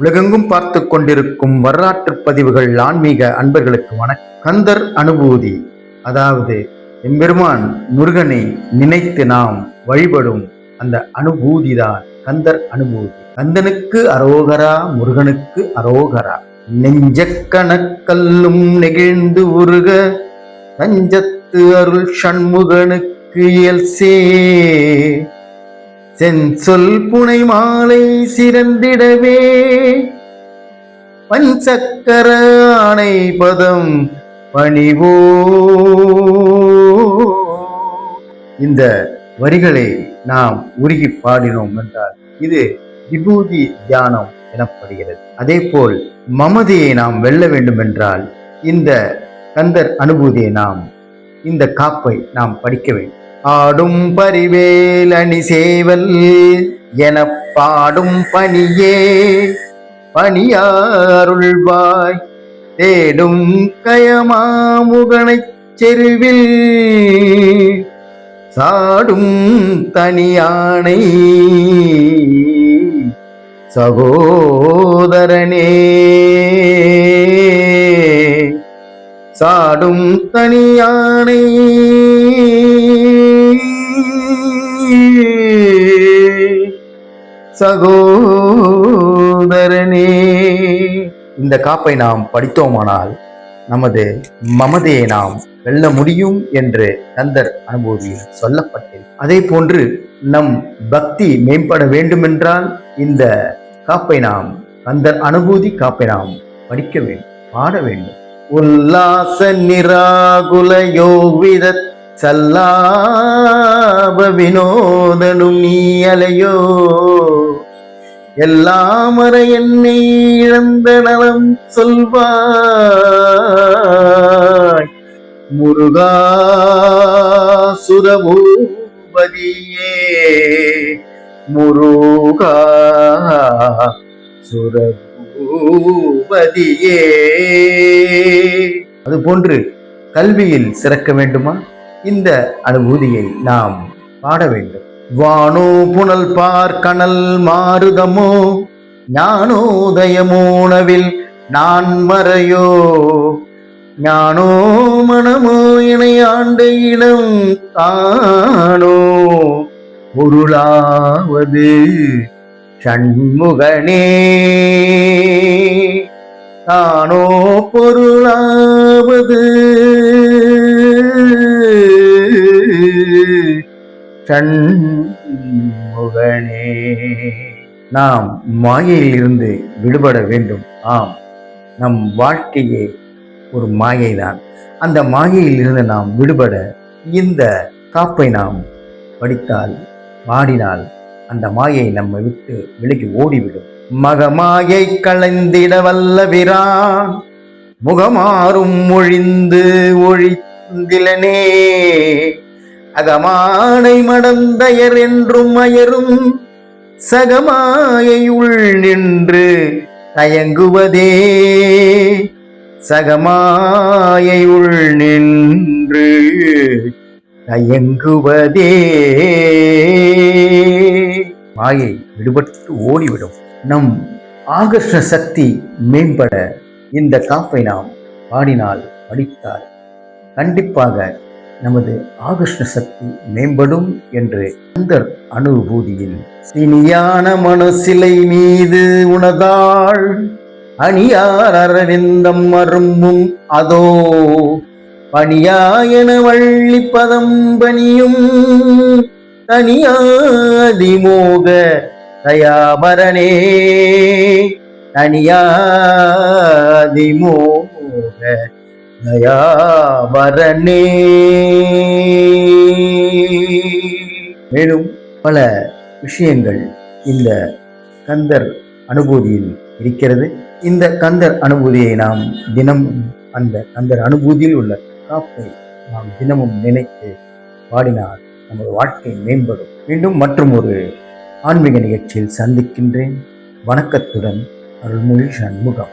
உலகெங்கும் பார்த்து கொண்டிருக்கும் வரலாற்று பதிவுகள் ஆன்மீக அன்பர்களுக்கு வணக்கம். கந்தர் அனுபூதி அதாவது எம்பெருமான் முருகனை நினைத்து நாம் வழிபடும் அந்த அனுபூதிதான் கந்தர் அனுபூதி. கந்தனுக்கு அரோகரா முருகனுக்கு அரோகரா. நெஞ்ச கணக்கல்லும் நெகிழ்ந்து உருக தஞ்சத்து அருள் சண்முகனுக்கு இயல்சே செஞ்சொல் புனை மாலை சிறந்திடவே. பஞ்சக்கர ஆணை பதம் பணிவோ. இந்த வரிகளை நாம் உருகி பாடினோம் என்றால் இது விபூதி தியானம் எனப்படுகிறது. அதே போல் மமதியை நாம் வெல்ல வேண்டும் என்றால் இந்த கந்தர் அனுபூதியை நாம் இந்த காப்பை நாம் படிக்க வேண்டும். ஆடும் பரிவேலணி சேவல் என பாடும் பணியே. பணியாருள்வாய் தேடும் கயமாமுகனைச் செருவில். சாடும் தனியானை சகோதரனே. சாடும் தனியானை சகோதரனே. இந்த காப்பை நாம் படித்தோமானால் நமது மமதையை நாம் வெல்ல முடியும் என்று கந்தர் அனுபூதியில் சொல்லப்பட்டது அதே போன்று நம் பக்தி மேம்பட வேண்டுமென்றால் இந்த காப்பை நாம் கந்தர் அனுபூதி காப்பை நாம் படிக்க வேண்டும் பாட வேண்டும். உல்லாச நிராகுல யோவித சல்லாப வினோதனும் நீ அலையோ? வர என்னை இழந்த நலம் சொல்வாய். முருகா சுரபூபதியே முருகா சுரபூபதியே. அதுபோன்று கல்வியில் சிறக்க வேண்டுமா? இந்த அனுபூதியை நாம் பாட வேண்டும். வானோ புனல் பார் கனல் மாருதமோ ஞானோதயமோனவில் நான் மறையோ. ஞானோ மனமோ இணை ஆண்ட இடம் தானோ பொருளாவது சண்முகனே. தானோ பொருளாவது சண்முகனே நாம் மாயையில் இருந்து விடுபட வேண்டும். ஆம் நம் வாழ்க்கையே ஒரு மாயைதான். அந்த மாயையில் இருந்து நாம் விடுபட இந்த காப்பை நாம் படித்தால் பாடினால் அந்த மாயை நம்மை விட்டு விலகி ஓடிவிடும். மகமாயை களைந்திட வல்ல விரான் முகமாறும் ஒழிந்து ஒழிந்திலனே. அகமானை மடந்தயர் என்றும் அயரும் சகமாயை உள் நின்று தயங்குவதே. சகமாயை உள் நின்று தயங்குவதே. மாயை விடுபட்டு ஓடிவிடும். நம் ஆகர்ஷ சக்தி மேம்பட இந்த காப்பை நாம் பாடினால் படித்தால் கண்டிப்பாக நமது ஆகர்ஷ்ண சக்தி மேம்படும் என்று அந்த அனுபூதியில் சினியான மனசிலை மீது உனதாள் அணியார் அரவிந்தம் அரும்பும் அதோ பணியாயன வள்ளி பதம் பணியும் தனியாதிமோக தயாபரனே தனியாதிமோக தயாபரனே மேலும் பல விஷயங்கள் இந்த கந்தர் அனுபூதியில் இருக்கிறது. இந்த கந்தர் அனுபூதியை நாம் தினம் அந்த கந்தர் அனுபூதியில் உள்ள காப்பை நாம் தினமும் நினைத்து பாடினால் நமது வாழ்க்கை மேம்படும். மீண்டும் மற்றும் ஒரு ஆன்மீக நிகழ்ச்சியில் சந்திக்கின்றேன். வணக்கத்துடன் அருள்மொழி சண்முகம்.